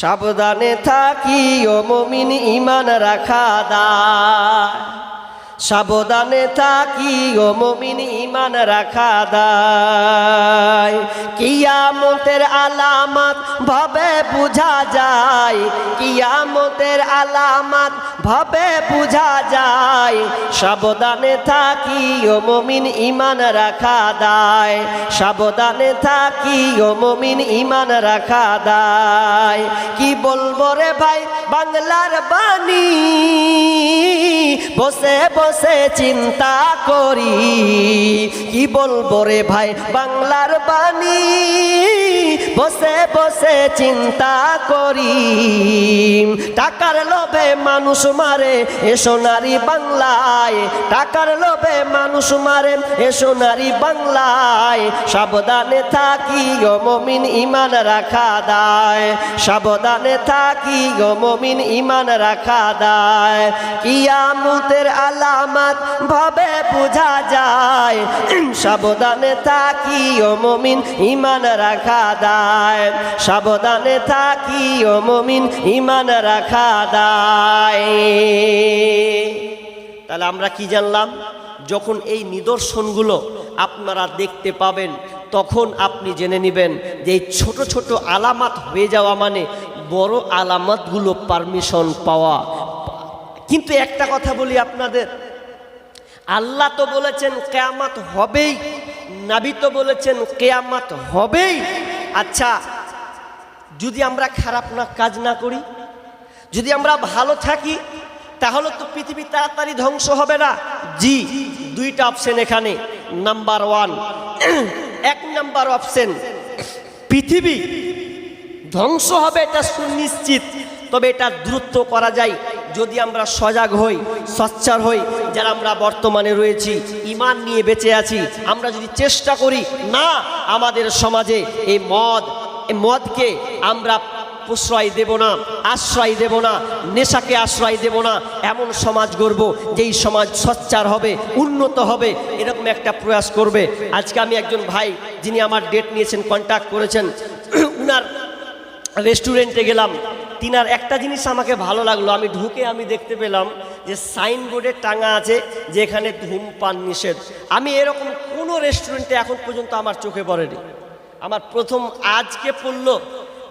সাবধানে থাকি ও মমিন ইমান রাখা দায়। সাবধানে থাকি ও মমিন ইমান রাখা দায়। কিয়ামতের আলামত ভাবে বুঝা যায়। কিয়ামতের আলামত ভাবে বুঝা যায়, সাবধানে থাকি ও মমিন ইমান রাখা দায়, সাবধানে থাকি ও মমিন ইমান রাখা দায়। কি বলব রে ভাই, বাংলার বাণী? বসে বসে চিন্তা করি। কি বলব রে ভাই, বাংলার বাণী? বসে বসে চিন্তা করি। টাকার লোভে মানুষ মারে, এসো নারী বাংলায়। টাকার লোভে মানুষ মারে, এসো নারী বাংলায়। সাবধানে থাকি ও মমিন ইমান রাখা দায়। সাবধানে থাকি ও মমিন ইমান রাখা দায়। কিয়ামতের আলামত ভাবে বোঝা যায়। সাবধানে থাকি ও মমিন ইমান রাখা দায় সাবধানে থাকি ও মমিন ইমান রাখা দায়। তাহলে আমরা কি জানলাম? যখন এই নিদর্শনগুলো আপনারা দেখতে পাবেন, তখন আপনি জেনে নেবেন যে এই ছোট ছোট আলামাত হয়ে যাওয়া মানে বড় আলামতগুলো পারমিশন পাওয়া। কিন্তু একটা কথা বলি আপনাদের। আল্লাহ তো বলেছেন, কেয়ামাত হবেই। নাবি তো বলেছেন, কেয়ামাত হবেই। আচ্ছা যদি আমরা খারাপ না কাজ না করি, যদি আমরা ভালো থাকি, তাহলে তো পৃথিবী তাড়াতাড়ি ধ্বংস হবে না। জি, দুইটা অপশন এখানে। নাম্বার ওয়ান এক নাম্বার অপশন পৃথিবী ধ্বংস হবে এটা সুনিশ্চিত, তবে এটা দ্রুত করা যায়। যদি আমরা সজাগ হই সচ্চার হই, যারা আমরা বর্তমানে রয়েছি ইমান নিয়ে বেঁচে আছি, আমরা যদি চেষ্টা করি, না, আমাদের সমাজে এই মদ মদকে আমরা প্রশ্রয় দেব না, আশ্রয় দেব না, নেশাকে আশ্রয় দেব না, এমন সমাজ গড়ব যেই সমাজ সচ্চার হবে, উন্নত হবে, এরকম একটা প্রয়াস করবে। আজকে আমি একজন ভাই, যিনি আমার ডেট নিয়েছেন কন্ট্যাক্ট করেছেন, উনার রেস্টুরেন্টে গেলাম। তিনার একটা জিনিস আমাকে ভালো লাগল, আমি ঢুকে আমি দেখতে পেলাম যে সাইনবোর্ডে টাঙা আছে যে এখানে ধূমপান নিষেধ। আমি এরকম কোনো রেস্টুরেন্টে এখন পর্যন্ত আমার চোখে পড়েনি। আমার প্রথম আজকে পড়ল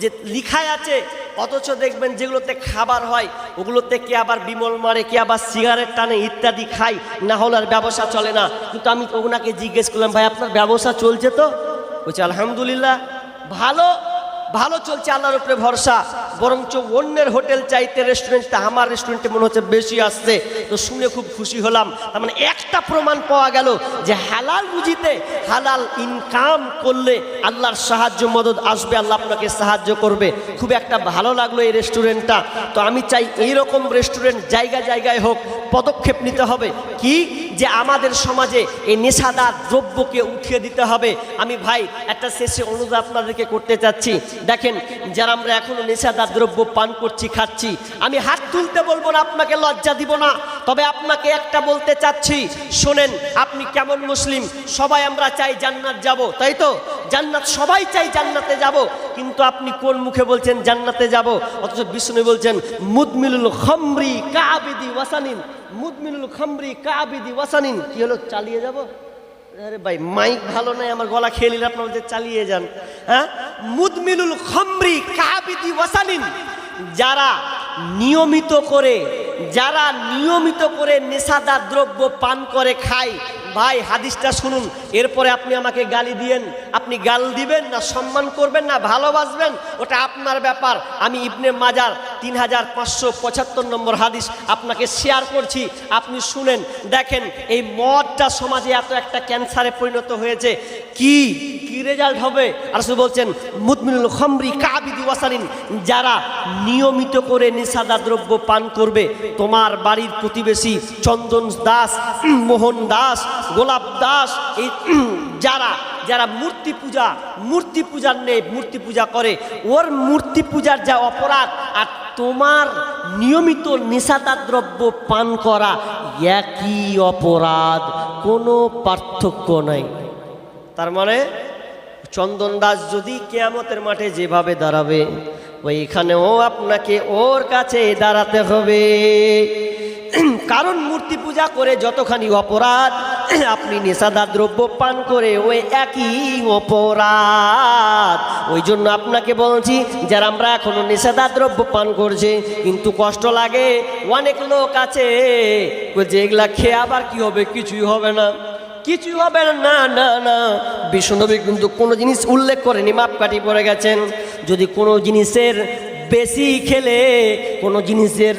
যে লিখাই আছে, অথচ দেখবেন যেগুলোতে খাবার হয়, ওগুলোতে কে আবার বিমল মারে, কে আবার সিগারেট টানে, ইত্যাদি খাই, না হলে আর ব্যবসা চলে না। কিন্তু আমি ওনাকে জিজ্ঞেস করলাম, ভাই, আপনার ব্যবসা চলছে তো? বলছে, আলহামদুলিল্লাহ, ভালো। ভালো চলছে আল্লাহর উপরে ভরসা। বরঞ্চ অন্যের হোটেল চাইতে রেস্টুরেন্টটা আমার রেস্টুরেন্টে মনে হচ্ছে বেশি আসছে। তো শুনে খুব খুশি হলাম। তার মানে একটা প্রমাণ পাওয়া গেল যে হালাল বুঝিতে হালাল ইনকাম করলে আল্লাহর সাহায্য মদত আসবে, আল্লাহ আপনাকে সাহায্য করবে। খুব একটা ভালো লাগল এই রেস্টুরেন্টটা তো আমি চাই এই রকম রেস্টুরেন্ট জায়গা জায়গায় হোক পদক্ষেপ নিতে হবে। কি? যে আমাদের সমাজে এই নেশাদার দ্রব্যকে উঠিয়ে দিতে হবে। আমি ভাই, একটা শেষে অনুরোধ আপনাদেরকে করতে চাচ্ছি। দেখেন, যারা আমরা এখনও নেশাদার দ্রব্য পান করছি, খাচ্ছি, আমি হাত তুলতে বলব না, আপনাকে লজ্জা দিব না। তবে আপনাকে একটা বলতে চাচ্ছি, শোনেন, আপনি কেমন মুসলিম? সবাই আমরা চাই জান্নাত যাব, তাই তো? জান্নাত, সবাই চাই জান্নাতে যাব, কিন্তু আপনি কোন মুখে বলছেন জান্নাতে যাব? অথচ বিষ্ণু বলছেন, মুদমিলুল খমরি কাবিদি ওয়াসানিন, মুদমিলুল খমরি কাবিদি ওয়াসানিন। কি হলো, চালিয়ে যাব? আরে ভাই মাইক ভালো নাই, আমার গলা খেয়ে নিলে বলছে চালিয়ে যান। হ্যাঁ? মুদমিলুল খমরি কাহাবিদি ওয়াসালিন যারা নিয়মিত করে, যারা নিয়মিত করে নেশাদার দ্রব্য পান করে, খায় ভাই, হাদিসটা শুনুন। এরপরে আপনি আমাকে গালি দিয়েন। আপনি গাল দিবেন না, সম্মান করবেন না, ভালোবাসবেন? ওটা আপনার ব্যাপার। আমি ইবনে মাজার তিন হাজার পাঁচশো পঁচাত্তর নম্বর হাদিস আপনাকে শেয়ার করছি। আপনি শুনেন। দেখেন, এই মদটা সমাজে এত একটা ক্যান্সারে পরিণত হয়েছে। কি কি রেজাল্ট হবে? আর শুধু বলছেন, মুদমিনুল খমরি কাবিদি ওয়াসালিন যারা নিয়মিত করে নেশাদার দ্রব্য পান করবে, তোমার বাড়ির প্রতিবেশী চন্দন দাস, মোহন দাস গোলাপ দাস, এই যারা যারা মূর্তি পূজা, মূর্তি পূজার নেই, মূর্তি পূজা করে, ওর মূর্তি পূজার যা অপরাধ, আর তোমার নিয়মিত নেশাদার দ্রব্য পান করা একই অপরাধ, কোনো পার্থক্য নাই। তার মানে চন্দন দাস যদি কেয়ামতের মাঠে যেভাবে দাঁড়াবে, ওইখানেও আপনাকে ওর কাছে দাঁড়াতে হবে। কারণ মূর্তি পূজা করে যতখানি অপরাধ আপনি নেশাদার দ্রব্য পান করে ওই একই অপরাধ। ওই জন্য আপনাকে বলছি, যারা আমরা এখনও নেশাদার দ্রব্য পান করছে, কিন্তু কষ্ট লাগে, অনেক লোক আছে যেগুলা খেয়ে আবার কি হবে? কিছুই হবে না। কিছুই হবে না না না না। বিষ্ণুনবী কিন্তু কোনো জিনিস উল্লেখ করেনি, মাপকাঠি পড়ে গেছেন। যদি কোনো জিনিসের বেশি খেলে কোনো জিনিসের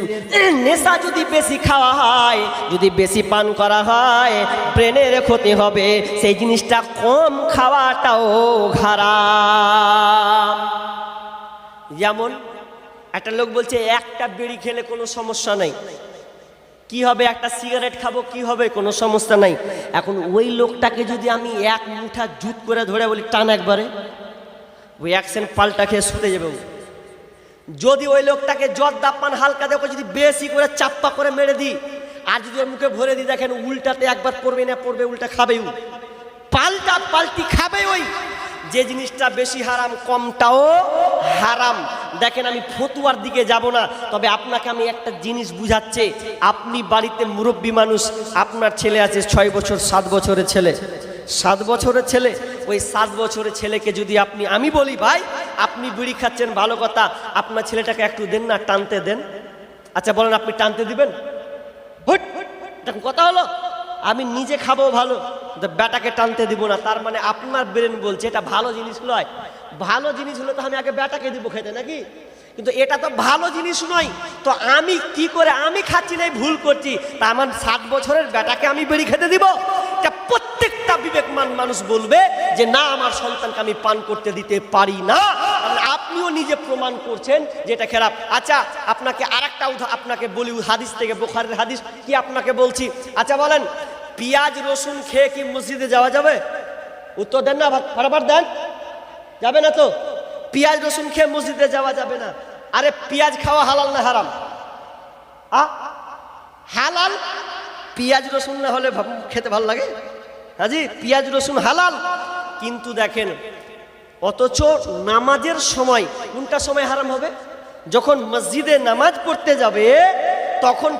নেশা যদি বেশি খাওয়া হয়, যদি বেশি পান করা হয়, ব্রেনের ক্ষতি হবে। সেই জিনিসটা কম খাওয়াটাও খারাপ যেমন একটা লোক বলছে, একটা বিড়ি খেলে কোনো সমস্যা নেই। কি হবে? একটা সিগারেট খাব, কি হবে? কোনো সমস্যা নাই। এখন ওই লোকটাকে যদি আমি এক মুঠা জুত করে ধরে বলি, টান একবারে। ওই অ্যাকশন পাল্টা খেয়ে শুতে যাবে। যদি ওই লোকটাকে জ্বর দাপ্পান হালকা দেখো, যদি বেশি করে চাপ্পা করে মেরে দিই, আর যদি ওর মুখে ভরে দিই, দেখেন উল্টাতে একবার পড়বে না, পড়বে, উল্টা খাবেই ও। পাল্টা পাল্টি খাবে ওই। যে জিনিসটা বেশি হারাম, কমটাও হারাম। দেখেন আমি ফতুয়ার দিকে যাব না, তবে আপনাকে আমি একটা জিনিস বুঝাচ্ছে। আপনি বাড়িতে মুরব্বী মানুষ, আপনার ছেলে আছে, ছয় বছর, সাত বছরের ছেলে। সাত বছরের ছেলে ওই সাত বছরের ছেলেকে যদি আপনি, আমি বলি, ভাই, আপনি বিড়ি খাচ্ছেন, ভালো কথা। আপনার ছেলেটাকে একটু দেন না, টানতে দেন। আচ্ছা বলেন, আপনি টানতে দিবেন? কথা হলো, আমি নিজে খাব ভালো বেটাকে টানতে দিব না। তার মানে আপনার ব্রেন বলছে, এটা ভালো জিনিস নয়। ভালো জিনিস হলে তো আমি আগে বেটাকে দিব খেতে, নাকি? কিন্তু এটা তো ভালো জিনিস নয়। তো আমি কি করে, আমি খাচ্ছি না ভুল করছি। তা আমার সাত বছরের বেটাকে আমি বেরি খেতে দিব? এটা প্রত্যেকটা বিবেকমান মানুষ বলবে যে, না, আমার সন্তানকে আমি পান করতে দিতে পারি না। আপনিও নিজে প্রমাণ করছেন যে এটা খারাপ। আচ্ছা আপনাকে আরেকটা উদাহ আপনাকে বলি হাদিস থেকে, বোখারের হাদিস। কি আপনাকে বলছি? আচ্ছা বলেন, পেঁয়াজ, রসুন খেয়ে কি মসজিদে যাওয়া যাবে? উত্তর দেন না বরাবর দেন। যাবে না তো? পেঁয়াজ, রসুন খেয়ে মসজিদে যাওয়া যাবে না। আরে, পেঁয়াজ খাওয়া হালাল না হারাম? হালাল? পেঁয়াজ রসুন না হলে খেতে ভালো লাগে? হাজি পেঁয়াজ রসুন হালাল। কিন্তু দেখেন, অথচ নামাজের সময় কোনটা সময় হারাম হবে? যখন মসজিদে নামাজ পড়তে যাবে, তখন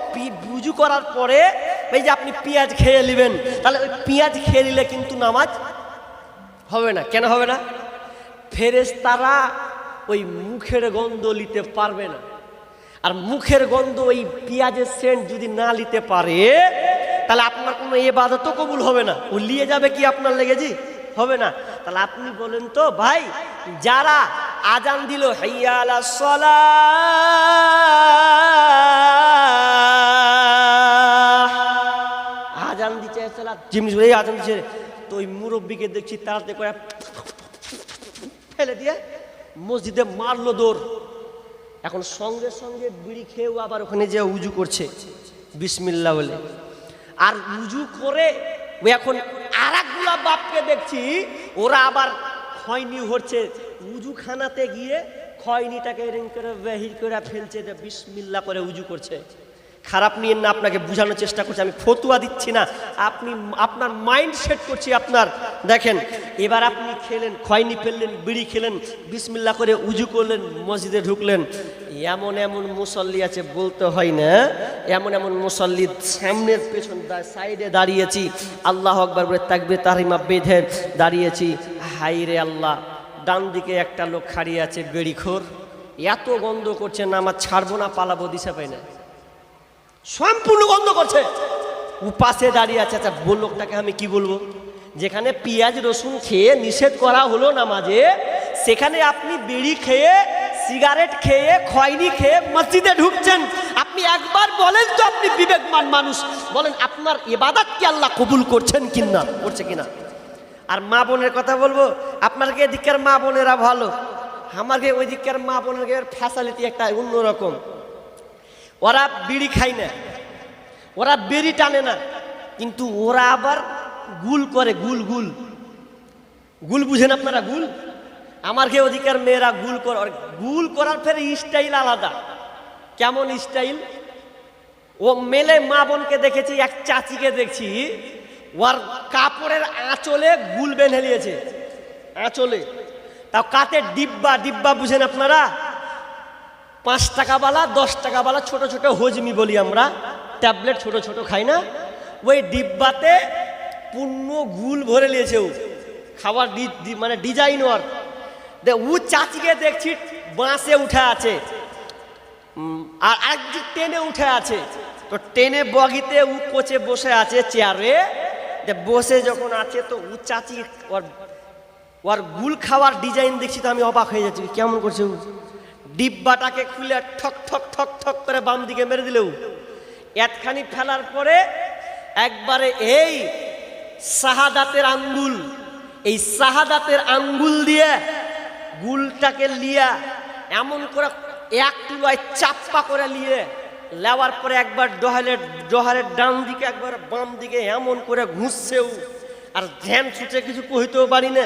বুজু করার পরে এই যে আপনি পেঁয়াজ খেয়ে নেবেন, তাহলে ওই পেঁয়াজ খেয়ে নিলে কিন্তু নামাজ হবে না। কেন হবে না? ফেরেশতারা ওই মুখের গন্ধ নিতে পারবে না। আর মুখের গন্ধ ওই পেঁয়াজের সেন্ট যদি না নিতে পারে, তাহলে আপনার কোনো এবাদত কবুল হবে না। ও নিয়ে যাবে কি আপনার লেগেছি হবে না। তাহলে আপনি বলেন তো, ভাই, যারা আজান দিল হাইয়ালা সলা আজান দিচ্ছে সালা জিনিস এই আজান দিচ্ছে তো ওই মুরব্বীকে দেখছি তাড়াতাড়ি করে ফেলে দিয়ে মসজিদে মারলো দৌড়। এখন সঙ্গে সঙ্গে বিড়ি খেয়েও আবার ওখানে যে উজু করছে। বিসমিল্লা বলে। আর উজু করে ও এখন আর বাপকে দেখছি, ওরা আবার খয়নি হচ্ছে। উজু খানাতে গিয়ে খয়নিটাকে এরম করে, বেহির করে ফেলছে বিসমিল্লা করে উজু করছে। খারাপ নিয়ে না আপনাকে বোঝানোর চেষ্টা করছি, আমি ফতুয়া দিচ্ছি না। আপনি আপনার মাইন্ড সেট করছি আপনার। দেখেন, এবার আপনি খেলেন, খয়নি ফেললেন, বিড়ি খেলেন বিসমিল্লা করে উজু করলেন, মসজিদে ঢুকলেন। এমন এমন মুসল্লি আছে, বলতে হয় না, এমন এমন মুসল্লি সামনের পেছন সাইডে দাঁড়িয়েছি। আল্লাহ আকবর বলে তাকবে তারিমা বেঁধে দাঁড়িয়েছি। হাই রে আল্লাহ, ডান দিকে একটা লোক খাড়িয়ে আছে, বেড়িখোর। এত গন্ধ করছে, না, আমার ছাড়বো না, পালাবো, দিশা পাই না। সম্পূর্ণ বন্ধ করছে। পাশে দাঁড়িয়ে আছে। আচ্ছা লোকটাকে আমি কি বলব? যেখানে পেঁয়াজ, রসুন খেয়ে নিষেধ করা হলো না নামাজে সেখানে আপনি বিড়ি খেয়ে, সিগারেট খেয়ে খয়নি খেয়ে মসজিদে ঢুকছেন। আপনি একবার বলেন তো আপনি বিবেকমান মানুষ। বলেন, আপনার এবাদাত কি আল্লাহ কবুল করছেন কিনা, করছে কিনা? আর মা বোনের কথা বলব, আপনার এদিককার মা বোনেরা ভালো? আমাকে ওই দিককার মা বোনের ফ্যাসিলিটি একটা অন্যরকম। ওরা বিড়ি খায় না। ওরা বিড়ি টানে না। কিন্তু ওরা আবার গুল করে, গুল গুল। গুল বুঝেন আপনারা, গুল? আমার কে অধিকার মেয়েরা গুল করে গুল করার ফের স্টাইল আলাদা। কেমন স্টাইল ও মেলে মা বোনকে দেখেছি, এক চাচিকে দেখছি, ওর কাপড়ের আঁচলে গুল বেঁধে নিয়েছে। আঁচলে। তাও কাতের ডিব্বা ডিব্বা বুঝেন আপনারা? পাঁচ টাকাওয়ালা দশ টাকাওয়ালা ছোট ছোট হজমি বলি আমরা। ট্যাবলেট ছোট ছোট খাই না। ওই ডিব্বাতে পূর্ণ গুল ভরে নিয়েছে ও। খাবার মানে ডিজাইন ওর। দে, ও চাচিকে দেখছি বাঁশে উঠে আছে। আর একদিক টেনে উঠে আছে। তো টেনে বগিতে উ কোচে বসে আছে চেয়ারে বসে যখন আছে তো উ চাচি ওর ওর গুল খাওয়ার ডিজাইন দেখছি তো আমি অবাক হয়ে যাচ্ছি। কেমন করছে ও? ডিব্বাটাকে খুলে ঠক ঠক ঠক ঠক করে বাম দিকে মেরে দিলেও এতখানি ফেলার পরে একবারে এই শাহাদাতের আঙ্গুল, এই শাহাদাতের আঙ্গুল দিয়ে গুলটাকে লিয়া এমন করে এক তুলায় চাপ্পা করে নিয়ে লেওয়ার পরে একবার ডহালের ডহারের ডান দিকে একবার বাম দিকে এমন করে ঘুষছেও, আর ধ্যান ছুটে কিছু কহিতেও পারি না।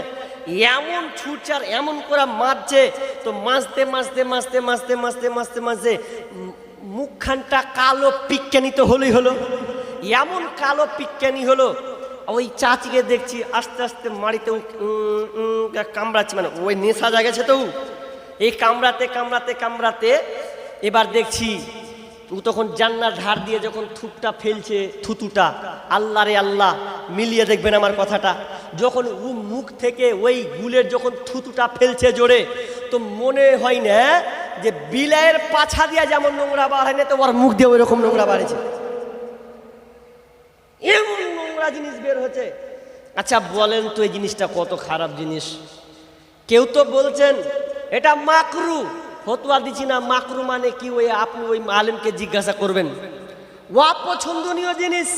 এমন ছুটছে এমন করে মারছে তো মাঝতে মাঝতে মাঝতে মাঝতে মাঝতে মাঝতে মাঝতে মুখখানটা কালো পিক্কানি তো হলোই হলো এমন কালো পিক্কানি হলো, ওই চাচিকে দেখছি আস্তে আস্তে মাড়িতে কামড়াচ্ছে মানে ওই নেশা জাগেছে তো। এই কামড়াতে কামড়াতে কামড়াতে এবার দেখছি, ও তখন জান্নার ধার দিয়ে যখন থুপটা ফেলছে থুতুটা, আল্লাহ রে আল্লাহ, মিলিয়ে দেখবেন আমার কথাটা যখন ও মুখ থেকে ওই গুলের যখন থুতুটা ফেলছে জোরে, তো মনে হয় না যে বিলায়ের পাছা দিয়া যেমন নোংরা বার হয় না, তো মুখ দিয়ে ওই রকম নোংরা বাড়েছে এমন নোংরা জিনিস বের হচ্ছে আচ্ছা বলেন তো এই জিনিসটা কত খারাপ জিনিস। কেউ তো বলছেন, এটা মাকরু। ফতুয়া দিচ্ছি না, মাকরু মানে কি? ওই আপনি ওই আলেমকে জিজ্ঞাসা করবেন। ও অপছন্দনীয় জিনিস।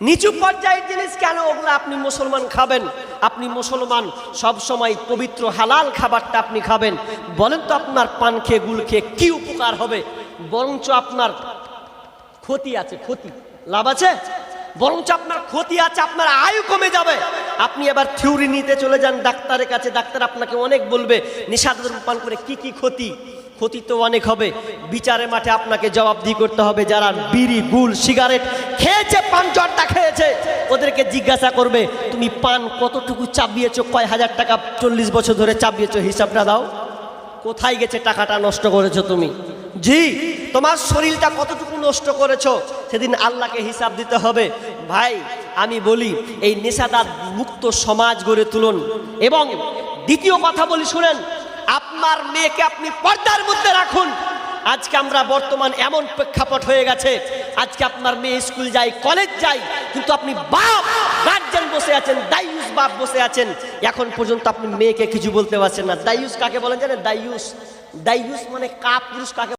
নিচু পর্যায়ের জিনিস কেন? ওগুলো আপনি মুসলমান খাবেন। আপনি মুসলমান, সব সময় পবিত্র হালাল খাবারটা আপনি খাবেন। বলেন তো আপনার পান খেয়ে গুল খেয়ে কি উপকার হবে? বরঞ্চ আপনার ক্ষতি আছে, ক্ষতি। লাভ আছে? বরঞ্চ আপনার ক্ষতি আছে, আপনার আয়ু কমে যাবে। আপনি এবার থিওরি নিতে চলে যান ডাক্তারের কাছে। ডাক্তার আপনাকে অনেক বলবে, নিষাদ পান করে কি কি ক্ষতি? ক্ষতি তো অনেক হবে। বিচারে মাঠে আপনাকে জবাবদি করতে হবে যারা বিড়ি, গুল, সিগারেট খেয়েছে, পান জটটা খেয়েছে, ওদেরকে জিজ্ঞাসা করবে, তুমি পান কতটুকু চাপিয়েছো? কয় হাজার টাকা চল্লিশ বছর ধরে চাপিয়েছো? হিসাবটা দাও। কোথায় গেছে টাকাটা নষ্ট করেছ তুমি? জি, তোমার শরীরটা কতটুকু নষ্ট করেছ? সেদিন আল্লাহকে হিসাব দিতে হবে। ভাই, আমি বলি, এই নেশাদার মুক্ত সমাজ গড়ে তুলুন। এবং দ্বিতীয় কথা বলি, শুনেন আপনার মেয়েকে আপনি পর্দার মধ্যে রাখুন। আজকে আমরা বর্তমান এমন প্রেক্ষাপট হয়ে গেছে, আজকে আপনার মেয়ে স্কুল যায়, কলেজ যায়, কিন্তু আপনি বাপ গার্জেন বসে আছেন, দায়ুস বাপ বসে আছেন। এখন পর্যন্ত আপনি মেয়েকে কিছু বলতে পারছেন না। দায়ুস কাকে বলেন জানেন? দায়ুস। দায়ুস মানে কাপ কাপুরুষ কাকে